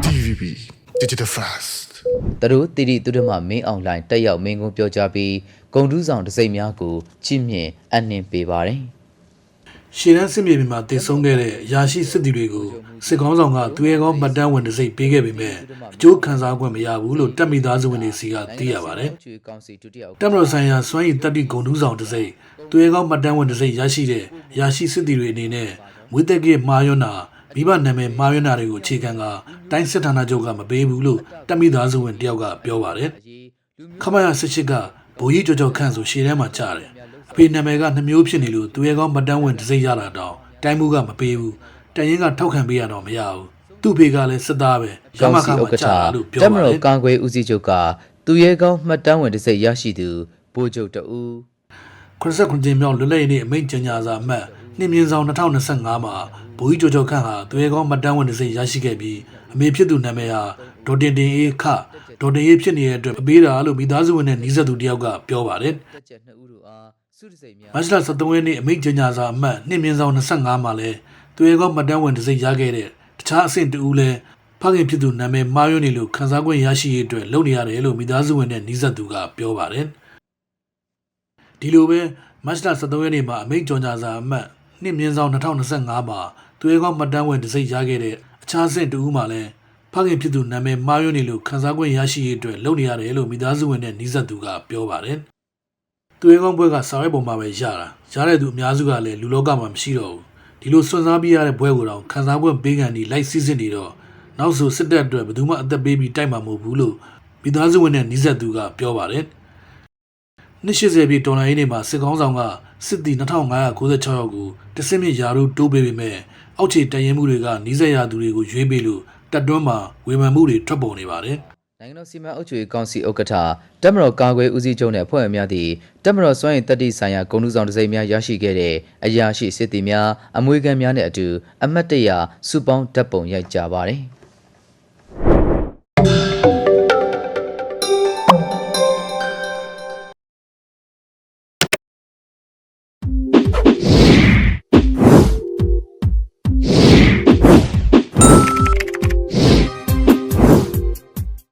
DVB Digital Fast သူတို့တိတိသူတို့မှမင်းအွန်လိုင်းတက်ရောက်မင်းကုန်းပြောကြားပြီးဂုံတူးဆောင်တစိမ့်များကိုချစ်မြင့်အနှင်ပေးပါတယ်ရှေ့တန်းစစ်မြေပြင်မှာတည်ဆုံခဲ့တဲ့ရာရှိစစ်သည်တွေကိုစစ်ကောင်းဆောင်ကသူရဲကောင်းမှတ်တမ်းဝင်တစ်စိတ်ပေးခဲ့ပေမဲ့အကျိုးခံစား권မရဘူးလို့တပ်မိသားစုဝင်တွေစီကသိရပါတယ်ချွေကောင်စီဒုတိယဥက္ကဋ္ဌတပ်မတော်ဆိုင်ရာစွမ်းရည်တပ်တိဂုံတူးဆောင်တစ်စိတ်သူရဲကောင်းမှတ်တမ်းဝင်တစ်စိတ်ရရှိတဲ့ရာရှိစစ်သည်တွေအနေနဲ့မွေးတက်ကမှားယွန်းတာ မိဘနာမည်မှားယွန်းတာတွေကိုအခြေခံကတိုင်းစစ်ဌာနချုပ်ကမပေးဘူးလို့တပ်မိသားစုဝင်တယောက်ကပြောပါတယ်အရေးလူမျိုးခမရ18ကဘိုးကြီးကြော်ကြော်ခန့်ဆိုရှေ့ထဲမှာကြားတယ်အဖေနာမည်ကနှမျိုးဖြစ်နေလို့သူရဲကောင်းမတန်းဝင်တစ်စိတ်ရတာတော့တိုင်းမှုကမပေးဘူးတန်ရင်ကထောက်ခံပေးရတော့မရဘူးသူ့ဖေကလည်းစစ်သားပဲရကောင်မစီခဥမှာက္ကဋ္ဌကြားတာလို့ပြောတက်မပါတတော်ယ်ကာကွယ်ဦးစီးချုပ်ကသူရဲကောင်းမှတ်တမ်းဝင်တစိမ့်ရရှိသူဗိုလ်ချုပ်တဦး89ကျင်းမြောက်လွတ်လပ်ရေးနေ့အမိန့်ကြေညာစာအမှတ် နှင်းမြင့်ဆောင်2025မှာဘိုးကြီးကြော်ကြော်ခန့်ဟာသူရဲကောင်းမတန်းဝင်တစ်စိတ်ရရှိခဲ့ပြီးအမေဖြစ်သူနာမည်ဟာဒေါ်တင်တင်အေးခဒေါ်တင်အေးဖြစ်နေတဲ့အတွက်မပေးတာလို့မိသားစုဝင်နဲ့နှီးဆက်သူတယောက်ကပြောပါတယ်တက်ချက်နှစ်ဦးတို့အားစုတစိမ့်များမတ်လ23ရက်နေ့အမိန့်ကြေညာစာအမှတ်နှင်းမြင့်ဆောင်25မှာလဲသူရဲကောင်းမတန်းဝင်တစ်စိတ်ရခဲ့တဲ့တခြားအဆင့်တူလဲဖခင်ဖြစ်သူနာမည်မှားယွင်းနေလို့ခန်းစား권ရရှိရေးအတွက်လုပ်နေရတယ်လို့မိသားစုဝင်နဲ့နှီးဆက်သူကပြောပါတယ်ဒီလိုပဲမတ်လ23ရက်နေ့မှာအမိန့်ကြေညာစာအမှတ် နှင်းမြင့်ဆောင်2025မှာသူရဲကောင်းမတန်းဝင်တစ်စိတ်ရခဲ့တဲ့အခြားအဆင့်တူမှာလဲဖခင်ဖြစ်သူနာမည်မှားယွင်းနေလို့ခန်းစား권ရရှိရေးအတွက်လုပ်နေရတယ်လို့မိသားစုဝင်နဲ့နှီးဆက်သူကပြောပါတယ်သူရဲကောင်းဘွဲကစာရဲပုံမှာပဲရတာရတဲ့သူအများစုကလည်းလူလောကမှာမရှိတော့ဘူးဒီလိုစွန့်စားပြီးရတဲ့ဘွဲကိုတော့ခန်းစား권ပေးကန်ဒီလိုက်စီးစစ်နေတော့နောက်ဆိုစစ်တပ်အတွက်ဘယ်သူမှအသက်ပေးပြီးတိုက်မှာမဟုတ်ဘူးလို့မိသားစုဝင်နဲ့နှိစက်သူကပြောပါတယ်နှစ်80ပြည့်တော်လိုင်းနေမှာစစ်ကောင်းဆောင်က စစ်တီ2596ယောက်ကိုတစင်းမြရာတို့တိုးပေးပေမဲ့အောက်ခြေတရင်မှုတွေကနှိစက်ရသူတွေကိုရွေးပေးလို့တက်တွန်းမှာဝေမှန်မှုတွေထွက်ပေါ်နေပါတယ်နိုင်ငံတော်စီမံအုပ်ချုပ်ရေးကောင်စီဥက္ကဋ္ဌတက်မတော်ကာကွယ်ဦးစီးချုပ်နဲ့အဖွဲ့ဝင်များသည့်တက်မတော်စွမ်းရည်တက်တိဆိုင်ရာဂုဏ်ထူးဆောင်တစိမ့်များရရှိခဲ့တဲ့အရာရှိစစ်သည်များအမွေခံများနဲ့အတူအမတ်တရစုပေါင်းဓာတ်ပုံရိုက်ကြပါတယ်။